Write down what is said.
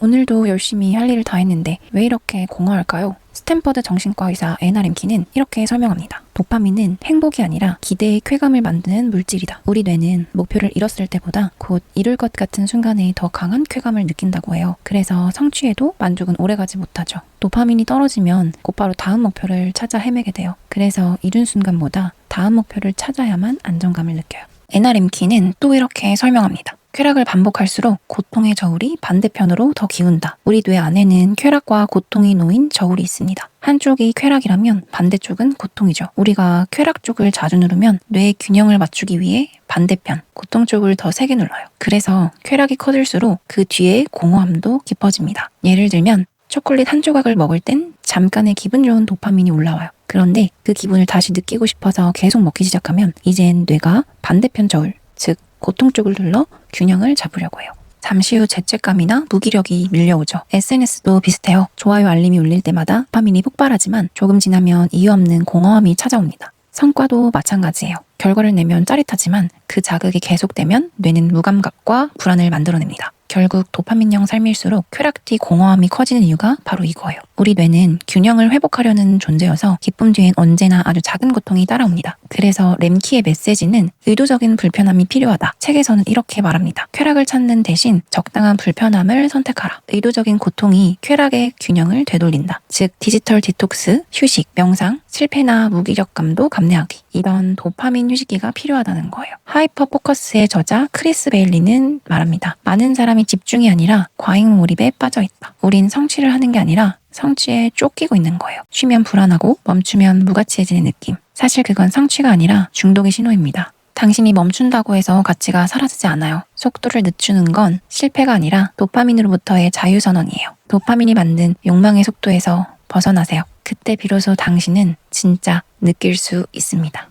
오늘도 열심히 할 일을 다 했는데 왜 이렇게 공허할까요? 스탠퍼드 정신과 의사 애나 램키는 이렇게 설명합니다. 도파민은 행복이 아니라 기대의 쾌감을 만드는 물질이다. 우리 뇌는 목표를 이뤘을 때보다 곧 이룰 것 같은 순간에 더 강한 쾌감을 느낀다고 해요. 그래서 성취해도 만족은 오래가지 못하죠. 도파민이 떨어지면 곧바로 다음 목표를 찾아 헤매게 돼요. 그래서 이룬 순간보다 다음 목표를 찾아야만 안정감을 느껴요. 애나 램키는 또 이렇게 설명합니다. 쾌락을 반복할수록 고통의 저울이 반대편으로 더 기운다. 우리 뇌 안에는 쾌락과 고통이 놓인 저울이 있습니다. 한쪽이 쾌락이라면 반대쪽은 고통이죠. 우리가 쾌락 쪽을 자주 누르면 뇌의 균형을 맞추기 위해 반대편, 고통 쪽을 더 세게 눌러요. 그래서 쾌락이 커질수록 그 뒤에 공허함도 깊어집니다. 예를 들면 초콜릿 한 조각을 먹을 땐 잠깐의 기분 좋은 도파민이 올라와요. 그런데 그 기분을 다시 느끼고 싶어서 계속 먹기 시작하면 이젠 뇌가 반대편 저울, 즉 고통 쪽을 눌러 균형을 잡으려고 해요. 잠시 후 죄책감이나 무기력이 밀려오죠. SNS도 비슷해요. 좋아요 알림이 울릴 때마다 도파민이 폭발하지만 조금 지나면 이유 없는 공허함이 찾아옵니다. 성과도 마찬가지예요. 결과를 내면 짜릿하지만 그 자극이 계속되면 뇌는 무감각과 불안을 만들어냅니다. 결국 도파민형 삶일수록 쾌락 뒤 공허함이 커지는 이유가 바로 이거예요. 우리 뇌는 균형을 회복하려는 존재여서 기쁨 뒤엔 언제나 아주 작은 고통이 따라옵니다. 그래서 램키의 메시지는 의도적인 불편함이 필요하다. 책에서는 이렇게 말합니다. 쾌락을 찾는 대신 적당한 불편함을 선택하라. 의도적인 고통이 쾌락의 균형을 되돌린다. 즉 디지털 디톡스, 휴식, 명상, 실패나 무기력감도 감내하기. 이런 도파민 휴식기가 필요하다는 거예요. 하이퍼 포커스의 저자 크리스 베일리는 말합니다. 많은 사람이 집중이 아니라 과잉 몰입에 빠져 있다. 우린 성취를 하는 게 아니라 성취에 쫓기고 있는 거예요. 쉬면 불안하고 멈추면 무가치해지는 느낌. 사실 그건 성취가 아니라 중독의 신호입니다. 당신이 멈춘다고 해서 가치가 사라지지 않아요. 속도를 늦추는 건 실패가 아니라 도파민으로부터의 자유선언이에요. 도파민이 만든 욕망의 속도에서 벗어나세요. 그때 비로소 당신은 진짜 느낄 수 있습니다.